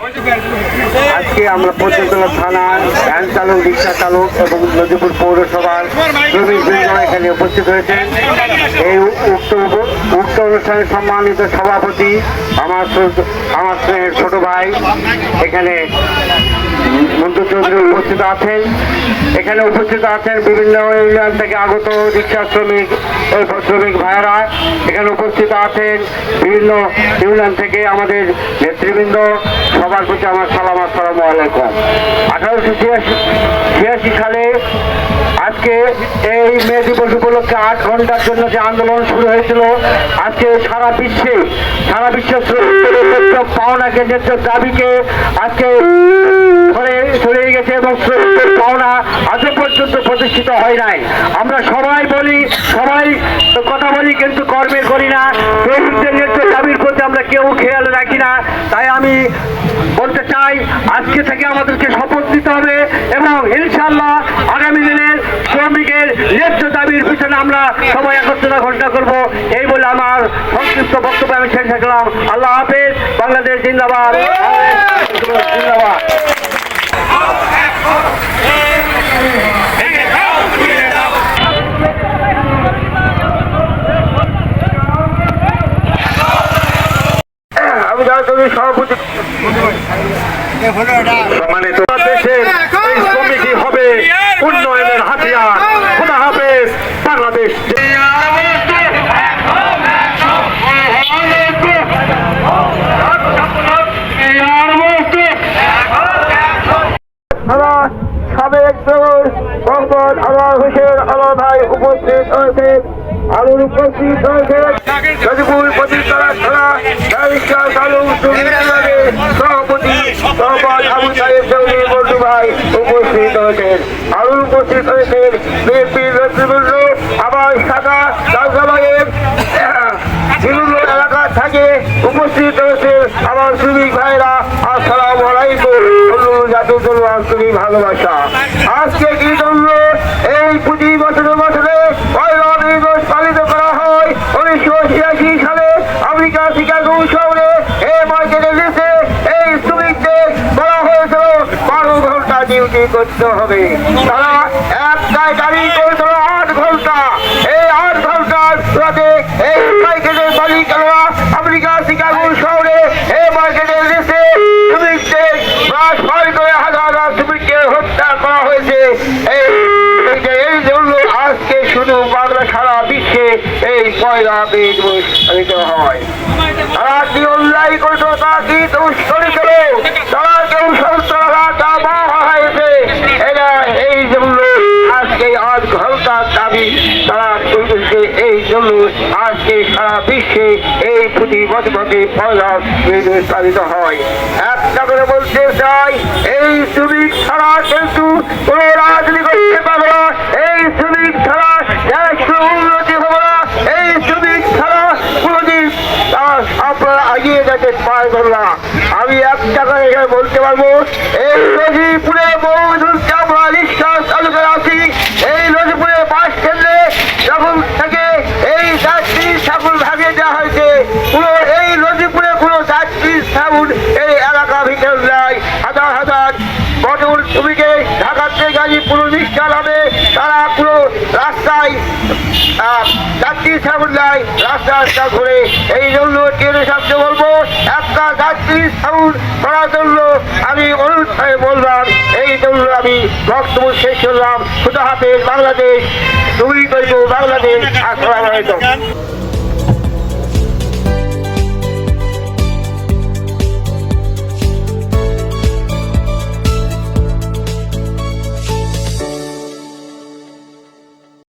Hoje, velho. আজকে আমরা পঞ্চতলা থানার ভ্যান চালক, রিক্সা চালক এবং নদীপুর পৌরসভার শ্রমিক বৃন্দ এখানে উপস্থিত হয়েছেন। এই উক্ত উক্ত অনুষ্ঠানে সম্মানিত সভাপতি, আমার আমার ছোট ভাই, এখানে মন্টু চৌধুরী উপস্থিত আছেন। এখানে উপস্থিত আছেন বিভিন্ন ইউনিয়ন থেকে আগত রিক্সা শ্রমিক শ্রমিক ভাইয়েরা। এখানে উপস্থিত আছেন বিভিন্ন ইউনিয়ন থেকে আমাদের নেতৃবৃন্দ। সবার প্রতি আমার সালাম আসসালামু আলাইকুম। আঠারোশো ছিয়াশি সালে আজকে এই মে দিবস উপলক্ষে আট ঘণ্টার জন্য যে আন্দোলন শুরু হয়েছিল, আজকে সারা বিশ্বে, সারা বিশ্বের শ্রমিকদের পাওনাকে ন্যায্য দাবিকে আজকে ধরে চলে গেছে এবং শ্রমিকদের পাওনা আজও পর্যন্ত প্রতিষ্ঠিত হয় নাই। আমরা সবাই বলি, সবাই কথা বলি, কিন্তু কর্মে করি না। শ্রমিকদের ন্যায্য দাবির প্রতি আমরা কেউ খেয়াল রাখি না তাই আমি বলতে চাই আজকে থেকে আমাদেরকে শপথ নিতে হবে এবং ইনশাল্লাহ আগামী দিনের শ্রমিকের ন্যায্য দাবির পিছনে আমরা সবাই একত্রিত ঘোষণা করব। এই বলে আমার সংক্ষিপ্ত বক্তব্য আমি শেষ রাখলাম আল্লাহ হাফেজ। বাংলাদেশ জিন্দাবাদ। জিন্দাবাদ সভাপতি। সম্মানিত দেশের এই শ্রমিকই হবে উন্নয়নের হাতিয়ার। খোদা হাফেজ বাংলাদেশ সাবেক মোহাম্মদ আল্লাহ হোসেন আল্লাহ ভাই উপস্থিত হয়েছে আরও উপস্থিত হয়েছে গাজীপুর পতিতলা থানা ব্যারিস্টার বিভিন্ন থেকে আমার শ্রমিক ভাইরা। আসসালাম আলাইকুম। জাতীয় জন্য আন্তরিক ভালোবাসা। আজকে কি জন্য এই প্রতি বছরে বছরে পালিত করা হয়? উনিশশো ছিয়াশি সালে আমেরিকা শিকাগো শহরে এই মার্কেটের নিচে এই শ্রমিকদের বলা হয়েছিল বারো ঘণ্টা ডিউটি করতে হবে। তারা একটাই গাড়ি করেছিল আট ঘণ্টা। এই আট ঘণ্টার এই মার্কেটের মালিকেরা আমেরিকা, শিকাগো শহরে এই মার্কেটের শ্রমিককে হত্যা করা হয়েছে। এই জন্য শুধু বাংলা এই হয়। তারা কি অন্যায় করতো তা কি দুষ্করি ছিল তারা কেউ সন্ত্রাসা তা বাহা হয়েছে এরা এই জন্য আজকে আজ ঘণ্টার দাবি তারা তুলছে জন্য আজকে সারা বিশ্বে এই প্রতি বছরে পয়লা মে পালিত হয়। একটা করে বলতে চাই, এই শ্রমিক ছাড়া কিন্তু কোনো রাজনীতি করতে পারবে না। এই শ্রমিক ছাড়া দেশ উন্নতি হবে না। এই শ্রমিক ছাড়া কোনোদিন আপনারা এগিয়ে যেতে পারবেন না। আমি একটা করে বলতে পারব এই নদীপুরে বহুদূরকে আমরা রিক্সা চালুকে আছি এই নদীপুরে বাস কেন্দ্রে যখন থেকে এই যাত্রী সাবুন ভাগিয়ে দেওয়া পুরো এই নদীপুরে কোনো যাত্রী সাবুন এই এলাকা ভিতরে নাই। হাজার হাজার বটল ছবিকে ঢাকাতে গাজীপুর রিক্সা নামে তারা পুরো রাস্তায় যাত্রী সাবুন নাই। রাস্তা রাস্তা ঘুরে এই জন্য ট্রেনের সাথে বলব, একটা যাত্রী সাবুন করার জন্য আমি করে বললাম, এই জন্য আমি বক্তব্য শেষ করলাম। খুদা হাফেজ, বাংলাদেশ, তুমি করব বাংলাদেশ, আসসালামু আলাইকুম।